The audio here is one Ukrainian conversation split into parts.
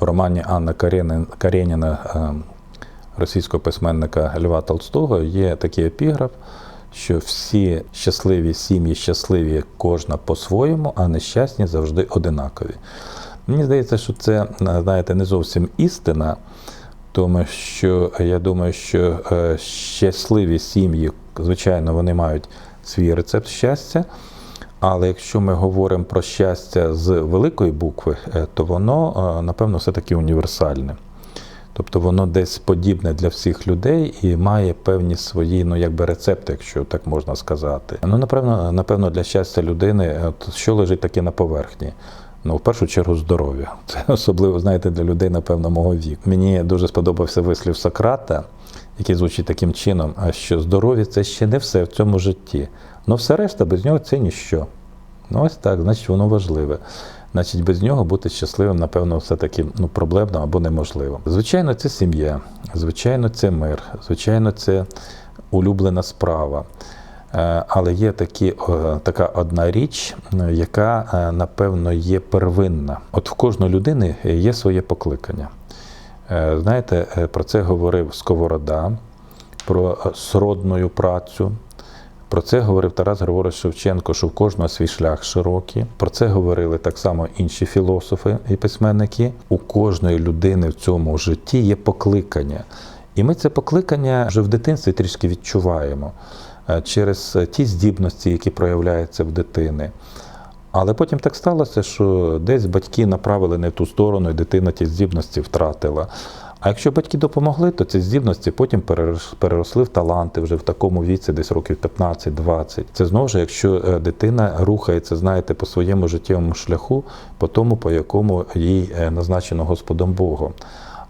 В романі Анна Каренін- Кареніна, е, російського письменника Льва Толстого, є такий епіграф, що всі щасливі сім'ї щасливі кожна по-своєму, а нещасні завжди одинакові. Мені здається, що це, знаєте, не зовсім істина, тому що я думаю, що е, щасливі сім'ї, звичайно, вони мають свій рецепт щастя. Але якщо ми говоримо про щастя з великої букви, е, то воно, е, напевно, все-таки універсальне. Тобто воно десь подібне для всіх людей і має певні свої, ну якби рецепти, якщо так можна сказати. Ну, напевно, напевно, для щастя людини, от, що лежить таке на поверхні? Ну, в першу чергу, здоров'я. Це особливо, знаєте, для людей, напевно, мого віку. Мені дуже сподобався вислів Сократа, який звучить таким чином, що здоров'я це ще не все в цьому житті. Ну, все решта без нього це ніщо. Ну, ось так, значить, воно важливе. Значить, без нього бути щасливим, напевно, все-таки ну, проблемно або неможливо. Звичайно, це сім'я, звичайно, це мир, звичайно, це улюблена справа. Е, Але є такі, е, така одна річ, яка, е, напевно, є первинна. От в кожної людини є своє покликання. Знаєте, про це говорив Сковорода, про сродною працю. Про це говорив Тарас Григорович Шевченко, що в кожного свій шлях широкий. Про це говорили так само інші філософи і письменники. У кожної людини в цьому житті є покликання. І ми це покликання вже в дитинстві трішки відчуваємо е, через ті здібності, які проявляються в дитини. Але потім так сталося, що десь батьки направили не в ту сторону, і дитина ті здібності втратила. А якщо батьки допомогли, то ці здібності потім перерос- переросли в таланти вже в такому віці, десь років 15-20. Це знову ж, якщо е, дитина рухається, знаєте, по своєму життєвому шляху, по тому, по якому їй е, назначено Господом Богом.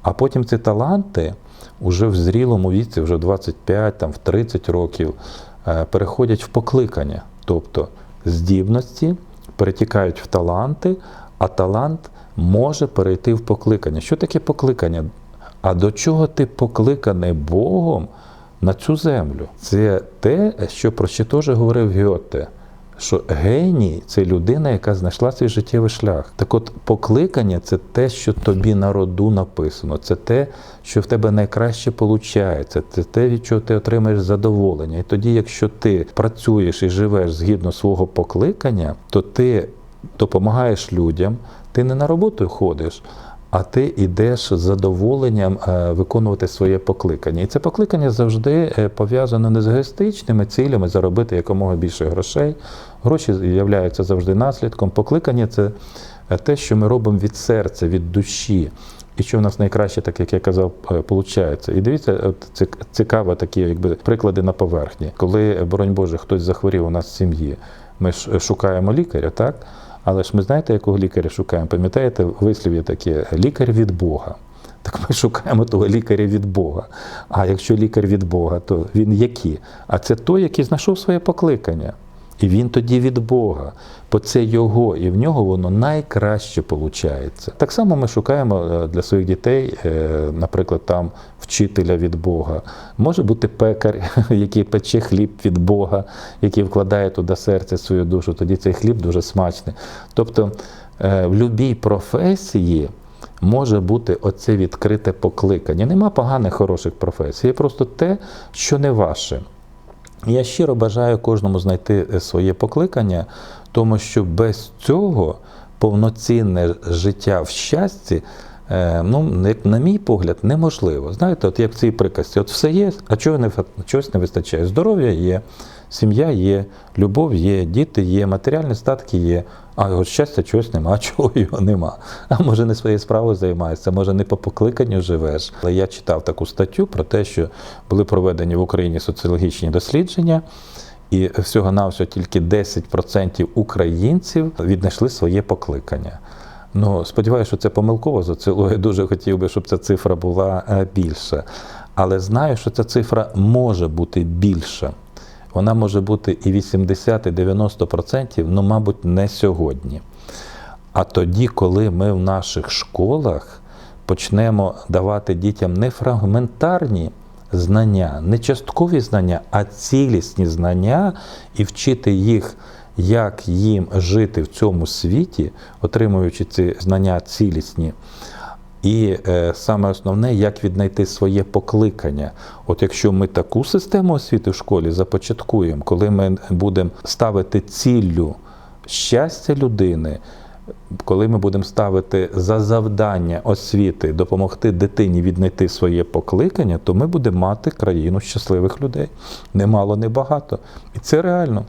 А потім ці таланти уже в зрілому віці, вже в 25, там, в 30 років, е, переходять в покликання. Тобто здібності перетікають в таланти, а талант може перейти в покликання. Що таке покликання? А до чого ти покликаний Богом на цю землю? Це те, що про що теж говорив Гьоте. Що геній це людина, яка знайшла свій життєвий шлях. Так от покликання це те, що тобі на роду написано, це те, що в тебе найкраще виходить, це те, від чого ти отримаєш задоволення. І тоді, якщо ти працюєш і живеш згідно свого покликання, то ти допомагаєш людям, ти не на роботу ходиш. А ти йдеш з задоволенням е, виконувати своє покликання. І це покликання завжди е, пов'язане не з егоїстичними цілями заробити якомога більше грошей. Гроші являються завжди наслідком. Покликання це е, те, що ми робимо від серця, від душі. І що в нас найкраще, так як я казав, виходить. І дивіться, цікаво такі якби приклади на поверхні. Коли, боронь Боже, хтось захворів у нас в сім'ї, ми шукаємо лікаря, так? Але ж ми знаєте, якого лікаря шукаємо? Пам'ятаєте, вислів є таке лікар від Бога. Так ми шукаємо того лікаря від Бога. А якщо лікар від Бога, то він який? А це той, який знайшов своє покликання. І він тоді від Бога, бо це його, і в нього воно найкраще виходить. Так само ми шукаємо е, для своїх дітей, е, наприклад, там вчителя від Бога. Може бути пекар, який пече хліб від Бога, який вкладає туди серце свою душу, тоді цей хліб дуже смачний. Тобто е, в будь-якій професії. Може бути оце відкрите покликання. Нема поганих хороших професій, є просто те, що не ваше. Я щиро бажаю кожному знайти е, своє покликання, тому що без цього повноцінне життя в щасті, ну, на мій погляд, неможливо. Знаєте, от як в цій приказці, от все є, а чого не, чогось не вистачає. Здоров'я є, сім'я є, любов є, діти є, матеріальні статки є. А от щастя чогось нема, а чого його нема. А може не своєю справою займаєшся, може не по покликанню живеш. Але я читав таку статтю про те, що були проведені в Україні соціологічні дослідження, і всього-навсього тільки 10% українців віднайшли своє покликання. Ну, сподіваюся, що це помилково соціологія. Дуже хотів би, щоб ця цифра була е, більша. Але знаю, що ця цифра може бути більша. Вона може бути і 80, і 90%, ну, мабуть, не сьогодні. А тоді, коли ми в наших школах почнемо давати дітям не фрагментарні знання, не часткові знання, а цілісні знання і вчити їх, як їм жити в цьому світі, отримуючи ці знання цілісні. І е, саме основне, як віднайти своє покликання. От якщо ми таку систему освіти в школі започаткуємо, коли ми будемо ставити ціллю щастя людини, коли ми будемо ставити за завдання освіти допомогти дитині віднайти своє покликання, то ми будемо мати країну щасливих людей. Немало, не багато. І це реально.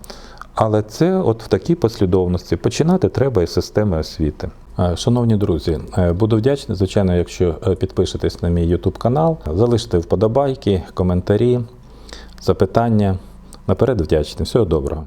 Але це от в такій послідовності починати треба із системи освіти. Е, Шановні друзі, е, буду вдячний, звичайно, якщо е, підпишетесь на мій YouTube канал, залиште вподобайки, коментарі, запитання. Наперед вдячний. Всього доброго.